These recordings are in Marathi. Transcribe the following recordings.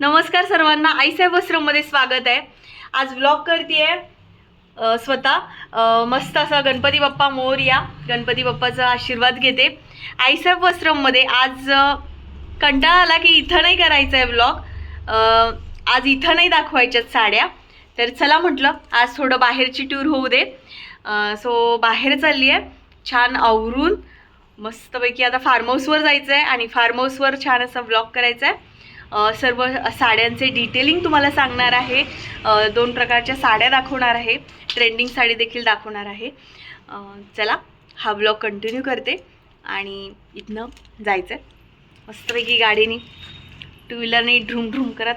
नमस्कार सर्वांना आईसाहेब वस्त्रममध्ये स्वागत आहे. आज व्लॉग करते स्वतः. मस्त असा गणपती बाप्पा मोरया गणपती बाप्पाचा आशीर्वाद घेते. आईसाहेब वस्त्रममध्ये आज कंटाळा आला की इथं नाही करायचा आहे ब्लॉग आज इथं नाही दाखवायच्यात साड्या. तर चला म्हटलं आज थोडं बाहेरची टूर होऊ दे. सो बाहेर चालली आहे छान आवरून. मस्तपैकी आता फार्म हाऊसवर जायचं आहे आणि फार्म हाऊसवर छान असा व्लॉग करायचा आहे सर्व साड्यांचे डिटेलिंग तुम्हाला सांगणार आहे. दोन प्रकारच्या साड्या दाखवणार आहे. ट्रेंडिंग साडी देखील दाखवणार आहे. चला हा ब्लॉग कंटिन्यू करते. आणि इथनं जायचं आहे मस्तपैकी गाडीने टू व्हीलरने ढ्रूम ढ्रूम करत.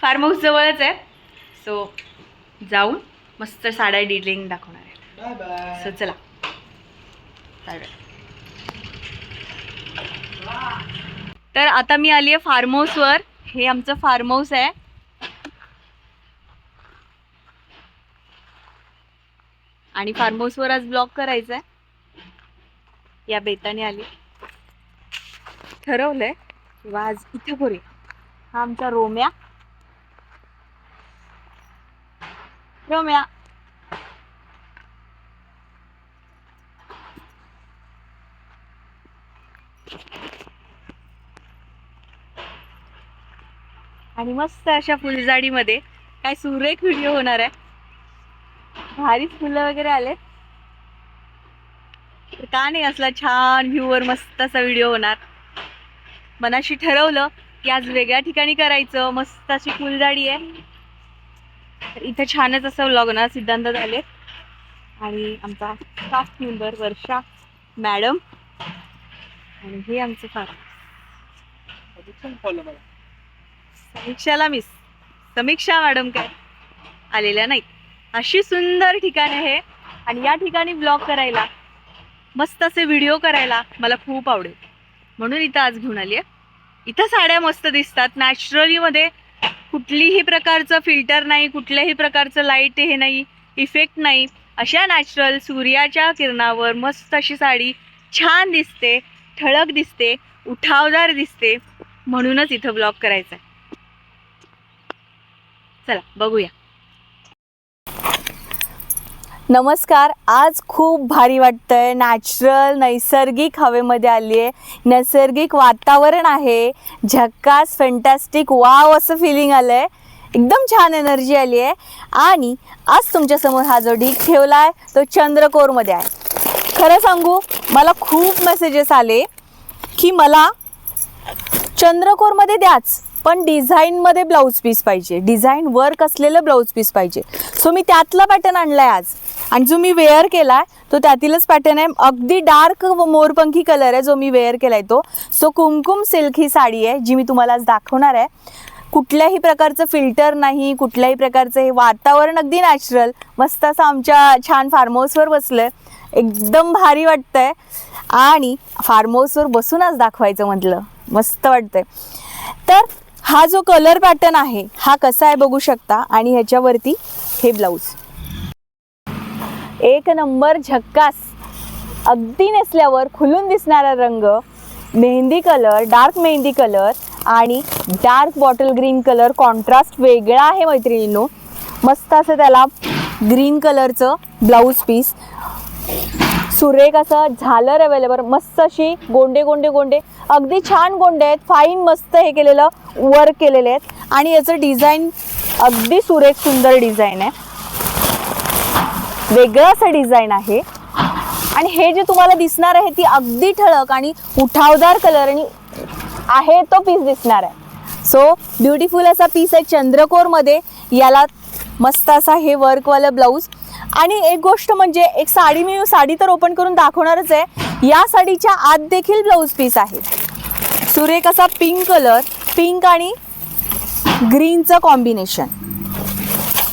फार्म हाऊस जवळच आहे. सो जाऊन मस्त साड्या डिटेलिंग दाखवणार आहे. सो चला. बाय बाय तर आता मी आली आहे फार्म हाऊसवर हे आमचं फार्म हाऊस आहे. आणि फार्म हाऊसवर आज ब्लॉक करायचा आहे या बेताने आली. ठरवलंय. किंवा आज इथे करूया. हा आमचा रोम्या. रोम्या. आणि मस्त अशा फुलझाडीमध्ये काय सुरेख व्हिडिओ होणार आहे. भारीच फुलं वगैरे आले तर का नाही असला छान व्ह्यूवर मस्त असा व्हिडिओ होणार. मनाशी ठरवलं की आज वेगळ्या ठिकाणी करायचं मस्त अशी फुलझाडी आहे. तर छानच असं व्लॉग होणार सिद्धांत झाले. आणि आमचा स्टाफ मेंबर वर्षा मॅडम आणि हे आमचं फार फॉलो मला समीक्षाला मिस समीक्षा मॅडम काय? आलेल्या नाहीत. अशी सुंदर ठिकाण आहे. आणि या ठिकाणी ब्लॉग करायला मस्त असे व्हिडिओ करायला मला खूप आवडेल. म्हणून इथं आज घेऊन आली आहे इथं साड्या मस्त दिसतात. नॅचरलीमध्ये कुठलीही प्रकारचं फिल्टर नाही कुठल्याही प्रकारचं लाइट हे नाही इफेक्ट नाही. अशा नॅचरल सूर्याच्या किरणावर मस्त अशी साडी छान दिसते ठळक दिसते उठावदार दिसते. म्हणूनच इथं ब्लॉग करायचा आहे चला बघूया. नमस्कार आज खूप भारी वाटतंय. नॅचरल नैसर्गिक हवेमध्ये आली आहे नैसर्गिक वातावरण आहे. झक्कास फॅन्टॅस्टिक वाव असं फिलिंग आलं आहे एकदम छान एनर्जी आली आहे आणि आज तुमच्यासमोर हा जो ढीक ठेवला आहे तो चंद्रकोरमध्ये आहे. खरं सांगू मला खूप मेसेजेस आले की मला चंद्रकोरमध्ये द्याच. पण डिझाईनमध्ये ब्लाऊज पीस पाहिजे. डिझाईन वर्क असलेलं ब्लाऊज पीस पाहिजे. सो मी त्यातला पॅटर्न आणलाय आज. आणि जो मी वेअर केलाय तो त्यातीलच पॅटर्न आहे. अगदी डार्क मोरपंखी कलर आहे जो मी वेअर केलाय तो. सो कुमकुम सिल्क ही साडी आहे जी मी तुम्हाला आज दाखवणार आहे. कुठल्याही प्रकारचं फिल्टर नाही कुठल्याही प्रकारचं हे वातावरण अगदी नॅचरल मस्त असं आमच्या छान फार्म हाऊसवर बसलं एकदम भारी वाटतंय. आणि फार्म हाऊसवर बसून आज दाखवायचं म्हटलं. मस्त वाटतंय. तर हा जो कलर पॅटर्न आहे हा कसा आहे बघू शकता आणि ह्याच्यावरती हे ब्लाऊज एक नंबर झक्कास. अगदी नेसल्यावर खुलून दिसणारा रंग mehndi colour dark mehndi colour आणि dark bottle green colour contrast वेगळा आहे मैत्रिणींनो. मस्त असं त्याला ग्रीन कलरचं ब्लाऊज पीस सुरेख असं झालर अवेलेबल मस्त अशी गोंडे गोंडे गोंडे. अगदी छान गोंडे आहेत. फाईन मस्त हे केलेलं वर्क केलेले आहेत. आणि याचं डिझाईन अगदी सुरेख सुंदर डिझाईन आहे. वेगळं असं डिझाईन आहे. आणि हे जे तुम्हाला दिसणार आहे ती अगदी ठळक आणि उठावदार कलर आणि आहे तो पीस दिसणार आहे. सो ब्युटिफुल असा पीस आहे चंद्रकोरमध्ये. याला मस्त असा हे वर्कवालं ब्लाऊज. आणि एक गोष्ट म्हणजे एक साडी मी साडी तर ओपन करून दाखवणारच आहे. या साडीच्या आत देखील ब्लाऊज पीस आहे सुरेख असा पिंक कलर पिंक आणि ग्रीनचं कॉम्बिनेशन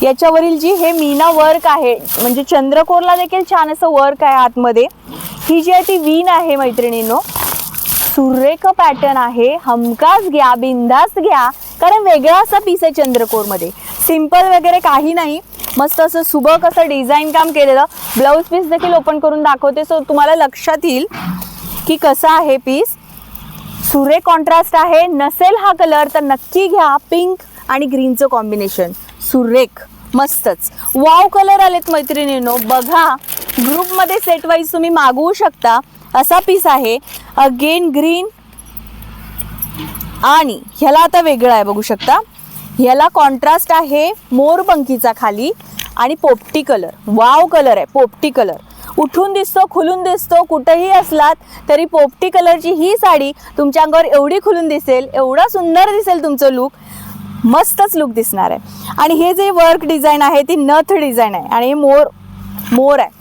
याच्यावरील जी हे मीना वर्क आहे म्हणजे चंद्रकोरला देखील छान असं वर्क आहे आतमध्ये. ही जी आहे ती वीन आहे मैत्रिणींनो. सुरेख पॅटर्न आहे. हमखास घ्या बिंदास घ्या. कारण वेगळा असा पीस आहे चंद्रकोरमध्ये. सिंपल वगैरे काही नाही. मस्त असं सुबक असं डिझाईन काम केलेलं. ब्लाऊज पीस देखील ओपन करून दाखवते. सो तुम्हाला लक्षात येईल की कसं आहे पीस सुरे कॉन्ट्रास्ट आहे. नसेल हा कलर तर नक्की घ्या पिंक आणि ग्रीनचं कॉम्बिनेशन सुरेख. मस्तच. वाव कलर आलेत मैत्रिणींनो. बघा ग्रुपमध्ये सेट वाईज तुम्ही मागवू शकता. असा पीस आहे. अगेन ग्रीन आणि ह्याला आता वेगळं आहे बघू शकता. ह्याला कॉन्ट्रास्ट आहे मोरपंखीचा खाली आणि पोपटी कलर वाव कलर आहे पोपटी कलर उठून दिसतो खुलून दिसतो कुठेही असलात तरी पोपटी कलरची ही साडी तुमच्या अंगावर एवढी खुलून दिसेल एवढा सुंदर दिसेल तुमचं लुक मस्तच लुक दिसणार आहे. आणि हे जे वर्क डिझाईन आहे ती नथ डिझाईन आहे आणि हे मोर मोर आहे.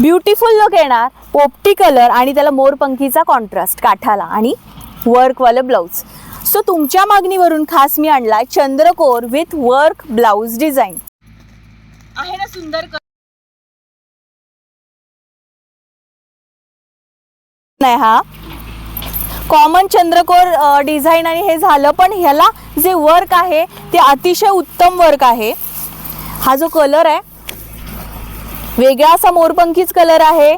ब्युटिफुल लुक येणार पोपटी कलर आणि त्याला मोरपंखीचा कॉन्ट्रास्ट काठाला आणि वर्कवालं ब्लाऊज सो तुमच्या मागणीवरून खास मी आणलाय चंद्रकोर विथ वर्क ब्लाऊज डिझाईन आहे ना सुंदर नाही हा. कॉमन चंद्रकोर डिझाईन आणि हे झालं पण ह्याला जे वर्क आहे ते अतिशय उत्तम वर्क आहे. हा जो कलर आहे वेगळा असा मोरपंखीच कलर आहे.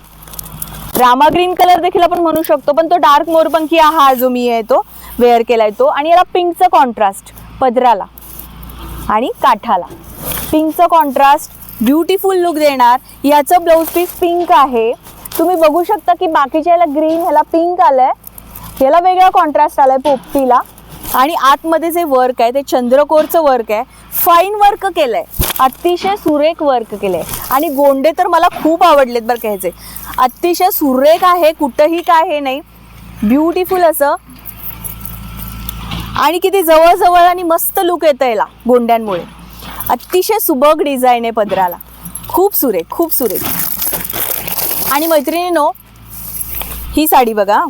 रामा ग्रीन कलर देखील आपण म्हणू शकतो पण तो डार्क मोरपंखी हा जो मी आहे तो. वेअर केला आहे तो आणि याला पिंकचं कॉन्ट्रास्ट पदराला आणि काठाला. पिंकचं कॉन्ट्रास्ट ब्युटिफुल लुक देणार. याचं ब्लाऊज पीस पिंक आहे. तुम्ही बघू शकता की बाकीच्या याला ग्रीन ह्याला पिंक आलं आहे याला वेगळा कॉन्ट्रास्ट आला आहे पोपटीला. आणि आतमध्ये जे वर्क आहे ते चंद्रकोरचं वर्क आहे फाईन वर्क केलं आहे अतिशय सुरेख वर्क केलं आहे आणि गोंडे तर मला खूप आवडलेत बरं घ्यायचे अतिशय सुरेख आहे कुठंही काय हे नाही. ब्युटिफुल असं. आणि किती जवळजवळ आणि मस्त लुक येतं याला गोंड्यांमुळे. अतिशय सुबक डिझाईन आहे पदराला. खूप सुरेख खूप सुरेख. आणि मैत्रिणीनो ही साडी बघा.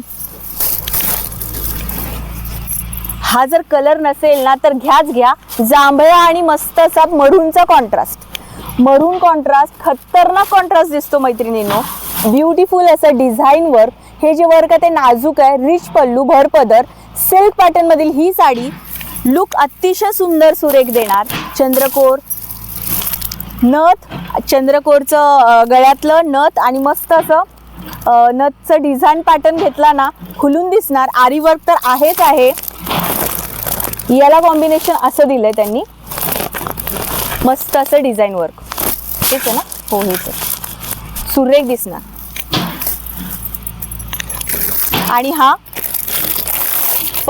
हा जर कलर नसेल ना तर घ्याच घ्या. जांभळा आणि मस्त असा मरूनचा कॉन्ट्रास्ट मरून कॉन्ट्रास्ट खतरनाक कॉन्ट्रास्ट दिसतो मैत्रिणीनो. ब्युटिफुल असं डिझाईनवर हे जे वर्क आहे ते नाजूक आहे रिच पल्लू भर पदर सिल्क पॅटर्न मधील ही साडी लुक अतिशय सुंदर सुरेख देणार. चंद्रकोर नथ चंद्रकोरचं गळ्यातलं नथ आणि मस्त असं नथचं डिझाईन पॅटर्न घेतला ना खुलून दिसणार. आरी वर्क तर आहेच आहे. याला कॉम्बिनेशन असं दिलंय त्यांनी. मस्त असं डिझाईन वर्क हेच आहे ना? हो हेच आहे सुरेख दिसणार. आणि हा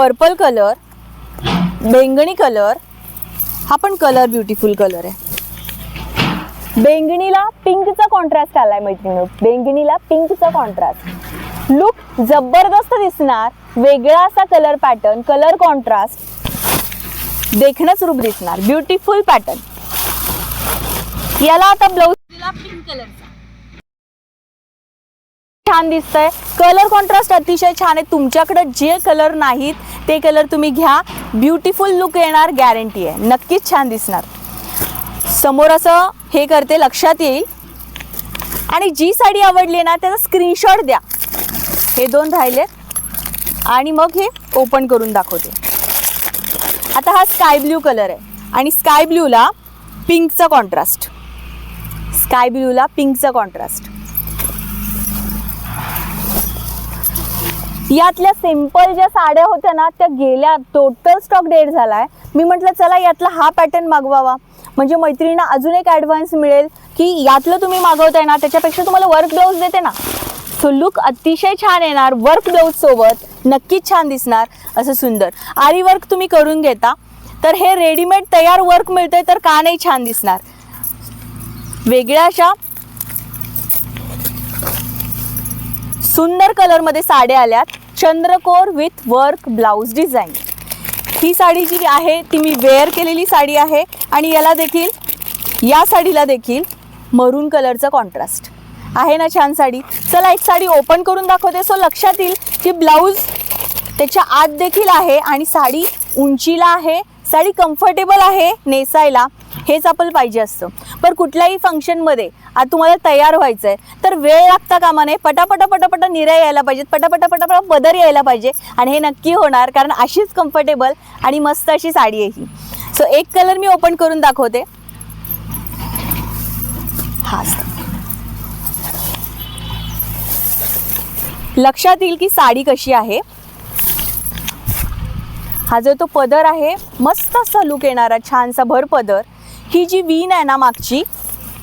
पर्पल कलर बेंगणी कलर हा पण कलर ब्युटिफुल कलर आहे. बेंगणीला पिंकचा कॉन्ट्रास्ट आलाय मैत्रिणी बेंगणीला पिंकचा कॉन्ट्रास्ट लुक जबरदस्त दिसणार वेगळा असा कलर पॅटर्न कलर कॉन्ट्रास्ट देखणंच रूप दिसणार. ब्युटिफुल पॅटर्न याला आता ब्लाऊज दिला पिंक कलरचा. छान दिसतंय. कलर कॉन्ट्रास्ट अतिशय छान आहे. तुमच्याकडे जे कलर नाहीत ते कलर तुम्ही घ्या. ब्युटिफुल लुक येणार गॅरंटी आहे. नक्कीच छान दिसणार. समोर असं हे करते लक्षात येईल. आणि जी साडी आवडली ना त्याचा स्क्रीनशॉट द्या. हे दोन राहिलेत आणि मग हे ओपन करून दाखवते. आता हा स्काय ब्ल्यू कलर आहे. आणि स्काय ब्ल्यूला पिंकचा कॉन्ट्रास्ट स्काय ब्ल्यूला पिंकचा कॉन्ट्रास्ट यातल्या सिंपल ज्या साड्या होत्या ना त्या गेल्या टोटल स्टॉक डेट आहे मी म्हटलं चला यातला हा पॅटर्न मागवावा. म्हणजे मैत्रिणींना अजून एक ॲडव्हान्स मिळेल की यातलं तुम्ही मागवताय ना त्याच्यापेक्षा तुम्हाला वर्क ब्लाऊज देते ना. सो लुक अतिशय छान येणार वर्क ब्लाऊज सोबत. नक्कीच छान दिसणार असं सुंदर. आरी वर्क तुम्ही करून घेता. तर हे रेडीमेड तयार वर्क मिळतंय तर का नाही छान दिसणार? वेगळ्या अशा सुंदर कलरमध्ये साड्या आल्यात. चंद्रकोर विथ वर्क ब्लाऊज डिझाईन ही साडी जी आहे ती मी वेअर केलेली साडी आहे आणि याला देखील या साडीला देखील मरून कलरचा कॉन्ट्रास्ट आहे ना छान साडी? चला एक साडी ओपन करून दाखवते. सो लक्षात येईल की ब्लाऊज त्याच्या आत देखील आहे आणि साडी उंचीला आहे. साडी कम्फर्टेबल आहे नेसायला. हेच आपलं पाहिजे असतं. पण कुठल्याही फंक्शनमध्ये आता तुम्हाला तयार व्हायचं आहे तर वेळ लागता कामा नये. पटापटा पटापटा निऱ्या यायला पाहिजेत. पटापटा पटापटा पदर यायला पाहिजे. आणि हे नक्की होणार कारण अशीच कम्फर्टेबल आणि मस्त अशी साडी आहे ही. सो एक कलर मी ओपन करून दाखवते. हा. लक्षात येईल की साडी कशी आहे. हा जो तो पदर आहे मस्त असा लुक येणारा छानसा भर पदर. ही जी वीन आहे ना मागची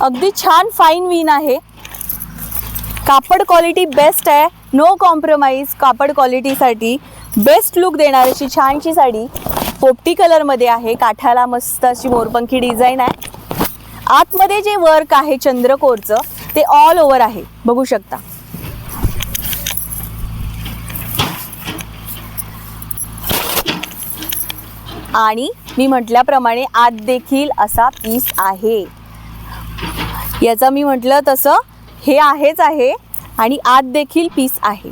अगदी छान फाईन विन आहे. कापड क्वालिटी बेस्ट आहे. नो कॉम्प्रोमाइज कापड क्वालिटीसाठी बेस्ट लुक देणारी अशी छानशी साडी पोपटी कलरमध्ये आहे. काठाला मस्त अशी मोरपंखी डिझाईन आहे. आतमध्ये जे वर्क आहे चंद्रकोरचं ते ऑल ओव्हर आहे. बघू शकता. आणि मी म्हटल्याप्रमाणे आत देखील असा पीस आहे. याचं मी म्हटलं तसं हे आहेच आहे आणि आत देखील पीस आहे.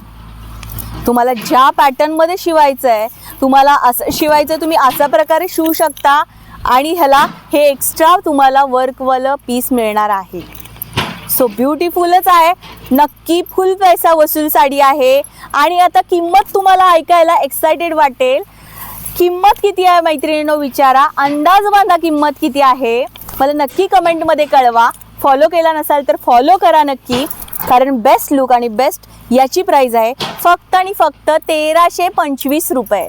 तुम्हाला ज्या पॅटर्नमध्ये शिवायचं आहे तुम्हाला असं शिवायचं तुम्ही अशा प्रकारे शिवू शकता आणि ह्याला हे एक्स्ट्रा तुम्हाला वर्कवालं पीस मिळणार आहे. सो ब्युटिफुलच आहे. नक्की फुल पैसा वसूल साडी आहे. आणि आता किंमत तुम्हाला ऐकायला एक्सायटेड वाटेल. किंमत किती आहे मैत्रिणीनो विचारा. अंदाज बांधा किंमत किती आहे. मला नक्की कमेंटमध्ये कळवा. फॉलो केला नसाल तर फॉलो करा नक्की. कारण बेस्ट लुक आणि बेस्ट याची प्राईज आहे. फक्त आणि फक्त तेराशे पंचवीस रुपये.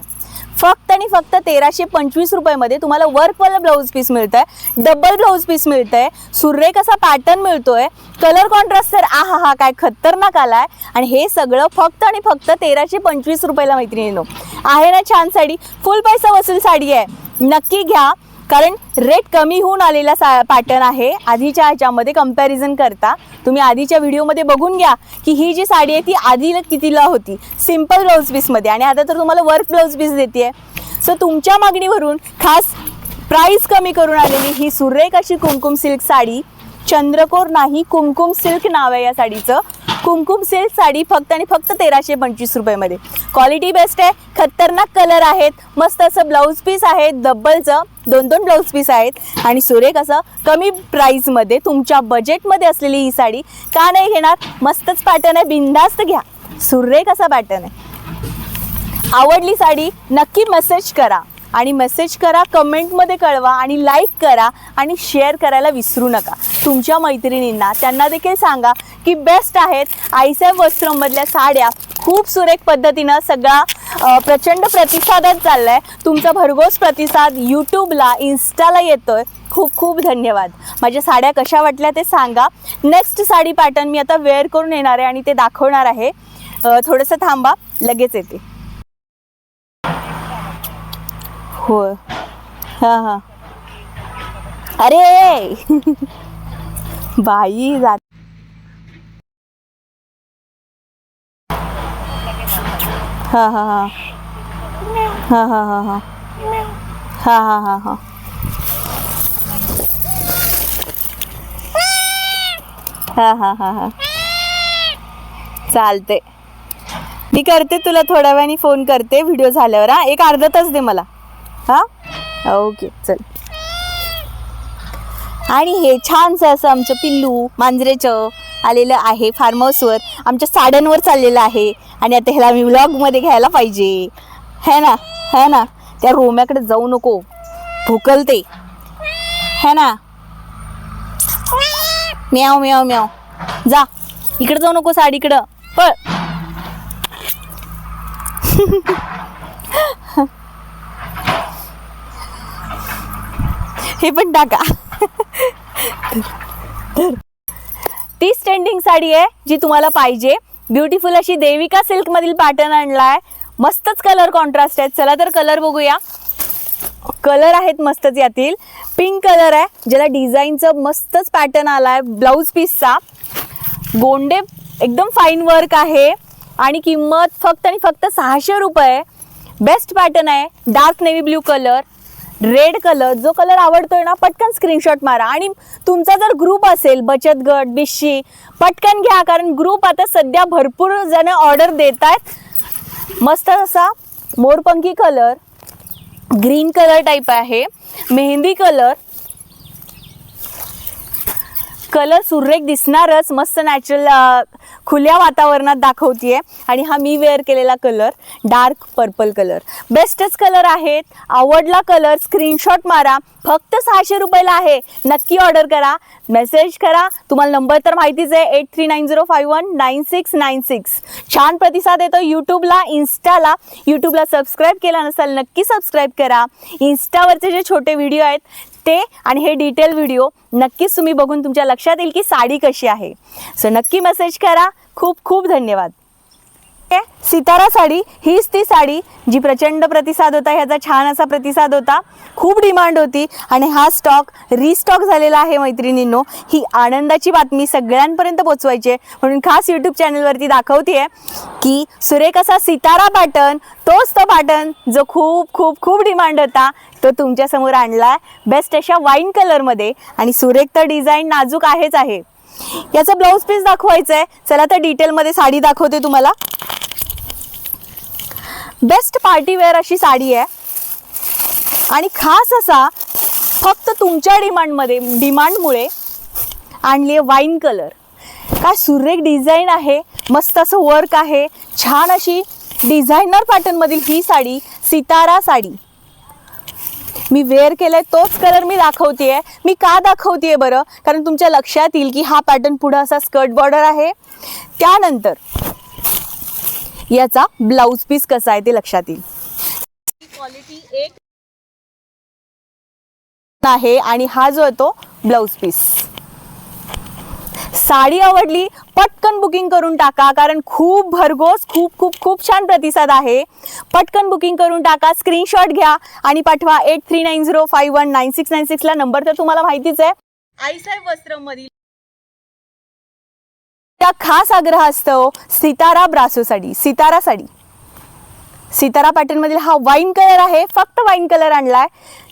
फक्त आणि फक्त तेराशे पंचवीस रुपयामध्ये तुम्हाला वर्कवाला ब्लाऊज पीस मिळतं आहे डबल ब्लाऊज पीस मिळतं आहे सुरेख असा पॅटर्न मिळतोय. कलर कॉन्ट्रास्ट तर आ हा हा काय खतरनाक आला आहे आणि हे सगळं फक्त आणि फक्त तेराशे पंचवीस रुपयाला मैत्रिणीनो. आहे ना छान साडी. फुल पैसा वसूल साडी आहे. नक्की घ्या. कारण रेट कमी होऊन आलेला सा पॅटर्न आहे. आधीच्या ह्याच्यामध्ये कंपॅरिझन करता. तुम्ही आधीच्या व्हिडिओमध्ये बघून घ्या की ही जी साडी आहे ती आधीला कितीला होती? सिंपल ब्लाऊज पीसमध्ये आणि आता तर तुम्हाला वर्क ब्लाऊज पीस देते सो तुमच्या मागणीवरून खास प्राईस कमी करून आलेली ही सुरेख अशी कुमकुम सिल्क साडी चंद्रकोर नाही कुमकुम सिल्क नाव आहे या साडीचं. कुमकुम सिल्क साडी फक्त आणि फक्त तेराशे पंचवीस रुपयामध्ये. क्वालिटी बेस्ट आहे खतरनाक कलर आहेत मस्त असं ब्लाऊज पीस आहे डब्बलचं दोन दोन ब्लाऊज पीस आहेत. आणि सुरेख असं कमी प्राईजमध्ये तुमच्या बजेटमध्ये असलेली ही साडी का नाही घेणार? मस्तच पॅटर्न आहे बिंदास्त घ्या. सुरेख असा पॅटर्न आहे. आवडली साडी नक्की मेसेज करा. आणि मेसेज करा कमेंटमध्ये कळवा आणि लाईक करा आणि शेअर करायला विसरू नका. तुमच्या मैत्रिणींना त्यांना देखील सांगा की बेस्ट आहेत आईसाहेब वस्त्रमधल्या साड्या. खूप सुरेख पद्धतीनं सगळा प्रचंड प्रतिसादच चालला आहे तुमचा भरघोस प्रतिसाद यूट्यूबला इन्स्टाला येतोय. खूप खूप धन्यवाद. माझ्या साड्या कशा वाटल्या ते सांगा. नेक्स्ट साडी पॅटर्न मी आता वेअर करून येणार आहे आणि ते दाखवणार आहे. थोडंसं थांबा. लगेच येते. होय. हां हां. अरे बाई जात हां हां हां. हां हां हां हां. हां हां हां हां. हां हां हां हां. चालते मी करते तुला थोड्या वेळाने फोन करते. व्हिडिओ झाल्यावर हा. एक अर्धा तास दे मला. हां? ओके चल. आणि हे छानसं असं आमचं पिल्लू मांजरेचं आलेलं आहे फार्म हाऊसवर आमच्या साड्यांवर चाललेलं आहे. आणि आता ह्याला मी व्लॉगमध्ये घ्यायला पाहिजे. है ना? है ना? त्या रोम्याकडे जाऊ नको. भुकलते. है ना? म्याव म्याव म्याव जा. इकडे जाऊ नको साडीकडं पळ. हे पण टाका. ती स्टँडिंग साडी आहे जी तुम्हाला पाहिजे. ब्युटिफुल अशी देविका सिल्क मधील पॅटर्न आहे मस्तच कलर कॉन्ट्रास्ट आहेत. चला तर कलर बघूया. कलर आहेत मस्तच यातील. पिंक कलर आहे ज्याला डिझाईनचं मस्तच पॅटर्न आलाय ब्लाऊज पीसचा गोंडे एकदम फाईन वर्क आहे. आणि किंमत फक्त आणि फक्त सहाशे रुपये. बेस्ट पॅटर्न आहे dark navy blue colour red colour जो कलर आवडतोय ना पटकन स्क्रीनशॉट मारा. आणि तुमचा जर ग्रुप असेल बचत गट बिशी पटकन घ्या कारण ग्रुप आता सध्या भरपूर जण ऑर्डर देत आहेत मस्त असा मोरपंखी कलर ग्रीन कलर टाईप आहे. मेहंदी कलर कलर सुरेख दिसणारच मस्त नॅचरल खुल्या वातावरणात दाखवतीये. आणि हा मी वेअर केलेला कलर डार्क पर्पल कलर बेस्टच कलर आहेत. आवडला कलर स्क्रीनशॉट मारा. फक्त सहाशे रुपयाला आहे. नक्की ऑर्डर करा. मेसेज करा. तुम्हाला नंबर तर माहितीच आहे. Eight three nine zero five one nine six nine six छान प्रतिसाद येतो यूट्यूबला इन्स्टाला यूट्यूबला सबस्क्राईब केला नसाल नक्की सबस्क्राईब करा. इन्स्टावरचे जे छोटे व्हिडिओ आहेत ते आणि हे डिटेल व्हिडिओ नक्कीच तुम्ही बघून तुमच्या लक्षात येईल की साडी कशी आहे. सो नक्की मेसेज करा. खूप खूप धन्यवाद. सितारा साडी हीच ती साडी जी प्रचंड प्रतिसाद होता ह्याचा छान असा प्रतिसाद होता. खूप डिमांड होती आणि हा स्टॉक रिस्टॉक झालेला आहे मैत्रिणींनो. ही आनंदाची बातमी सगळ्यांपर्यंत पोचवायची आहे. म्हणून खास यूट्यूब चॅनलवरती दाखवते की सुरेख असा सितारा पॅटर्न तोच तो पॅटर्न जो खूप खूप खूप डिमांड होता तो तुमच्यासमोर आणला आहे बेस्ट अशा वाईन कलरमध्ये आणि सुरेख तर डिझाईन नाजूक आहेच आहे. याचा ब्लाऊज पीस दाखवायचा आहे चला तर डिटेलमध्ये साडी दाखवते तुम्हाला. बेस्ट पार्टी वेअर अशी साडी आहे. आणि खास असा फक्त तुमच्या डिमांडमध्ये डिमांडमुळे आणली आहे वाईन कलर काय सुरेख डिझाईन आहे. मस्त असं वर्क आहे. छान अशी डिझायनर पॅटर्नमधील ही साडी सितारा साडी. मी वेअर केलाय तोच कलर मी दाखवतेय. मी का दाखवतेय बरं? कारण तुमच्या लक्षात येईल की हा पॅटर्न पुढं असा स्कर्ट बॉर्डर आहे. त्यानंतर याचा ब्लाऊज पीस कसा आहे ते लक्षात येईल. क्वालिटी एक. आहे आणि हा जो आहे तो ब्लाऊज पीस. साडी आवडली पटकन बुकिंग करून टाका कारण खूप भरघोस खूप खूप खूप छान प्रतिसाद आहे. पटकन बुकिंग करून टाका स्क्रीनशॉट घ्या आणि पाठवा eight three nine zero five one nine six nine सिक्सला number तर तुम्हाला माहितीच आहे. आईसाहेब वस्त्रमधील एका खास आग्रह असतो सितारा ब्रासो साडी सितारा साडी सितारा पॅटर्नमधील हा वाईन कलर आहे फक्त वाईन कलर आणलाय.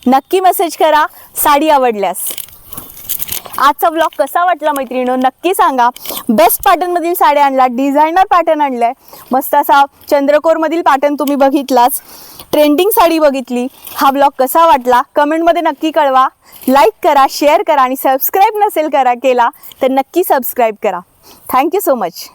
नक्की मेसेज करा साडी आवडल्यास. आजचा ब्लॉग कसा वाटला मैत्रिणीनो नक्की सांगा. बेस्ट पॅटर्नमधील साड्या आणला डिझायनर पॅटर्न आणलाय. मस्त असा चंद्रकोरमधील पॅटर्न तुम्ही बघितलाच. ट्रेंडिंग साडी बघितली. हा ब्लॉग कसा वाटला कमेंटमध्ये नक्की कळवा. लाईक करा शेअर करा आणि सबस्क्राईब नसेल करा केला तर नक्की सबस्क्राईब करा. Thank you so much.